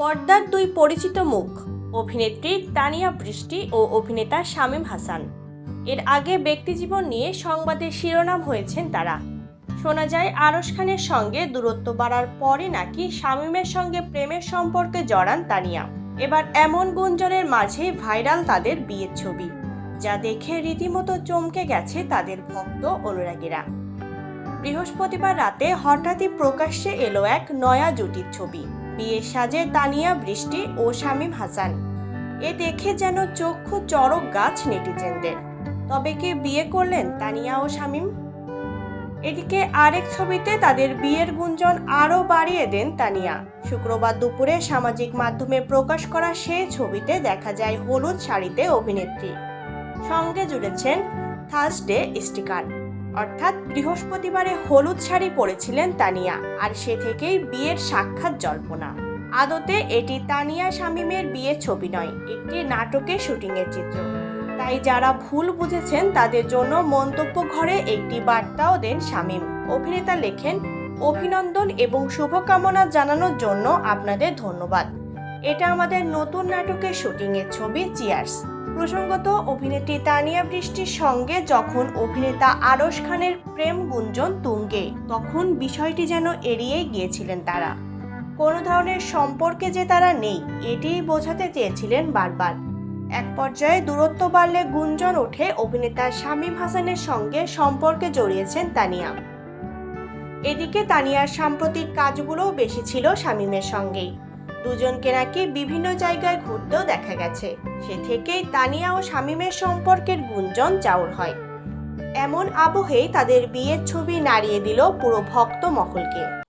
পর্দার দুই পরিচিত মুখ, অভিনেত্রী তানিয়া বৃষ্টি ও অভিনেতা শামীম হাসান। এর আগে ব্যক্তিজীবন নিয়ে সংবাদের শিরোনাম হয়েছেন তারা। শোনা যায়, আরশ খানের সঙ্গে দূরত্ব বাড়ার পরে নাকি শামীমের সঙ্গে প্রেমের সম্পর্কে জড়ান তানিয়া। এবার এমন গুঞ্জনের মাঝে ভাইরাল তাদের বিয়ের ছবি, যা দেখে রীতিমতো চমকে গেছে তাদের ভক্ত অনুরাগীরা। বৃহস্পতিবার রাতে হঠাৎই প্রকাশ্যে এলো এক নয়া জুটির ছবি। বিয়ের সাজে তানিয়া বৃষ্টি ও শামীম হাসান। এ দেখে যেন চক্ষু চড়ক গাছ নেটিজেনদের। তবে কি বিয়ে করলেন তানিয়া ও শামীম? এদিকে আরেক ছবিতে তাদের বিয়ের গুঞ্জন আরও বাড়িয়ে দেন তানিয়া। শুক্রবার দুপুরে সামাজিক মাধ্যমে প্রকাশ করা সেই ছবিতে দেখা যায় হলুদ শাড়িতে অভিনেত্রী। সঙ্গে জুড়েছেন থার্সডে স্টিকার অর্থাৎ বৃহস্পতিবারে হলুদ শাড়ি পরেছিলেন তানিয়া, আর সে থেকেই বিয়ের সাক্ষাৎ জল্পনা। আদতে এটি তানিয়া শামীমের বিয়ের ছবি নয়, একটি নাটকের শুটিংয়ের চিত্র। তাই যারা ভুল বুঝেছেন, তাদের জন্য মন্তব্য ঘরে একটি বার্তাও দেন শামীম। অভিনেতা লেখেন, অভিনন্দন এবং শুভকামনা জানানোর জন্য আপনাদের ধন্যবাদ। এটা আমাদের নতুন নাটকের শুটিংয়ের ছবি, চিয়ার্স। প্রসঙ্গত, অভিনেত্রী তানিয়া বৃষ্টির সঙ্গে যখন অভিনেতা আরশ খানের প্রেম গুঞ্জন তুঙ্গে, তখন বিষয়টি যেন এড়িয়েই গিয়েছিলেন তারা। কোনো ধরনের সম্পর্কে যে তারা নেই, এটিই বোঝাতে চেয়েছিলেন বারবার। এক পর্যায়ে দূরত্ব বাড়লে গুঞ্জন ওঠে অভিনেতা শামীম হাসানের সঙ্গে সম্পর্কে জড়িয়েছেন তানিয়া। এদিকে তানিয়ার সাম্প্রতিক কাজগুলোও বেশি ছিল শামীমের সঙ্গেই। দুজনকে নাকি বিভিন্ন জায়গায় ঘুরতেও দেখা গেছে। সে থেকেই তানিয়া ও শামীমের সম্পর্কের গুঞ্জন চাউর হয়। এমন আবহে তাদের বিয়ের ছবি নাড়িয়ে দিল পুরো ভক্ত মহলকে।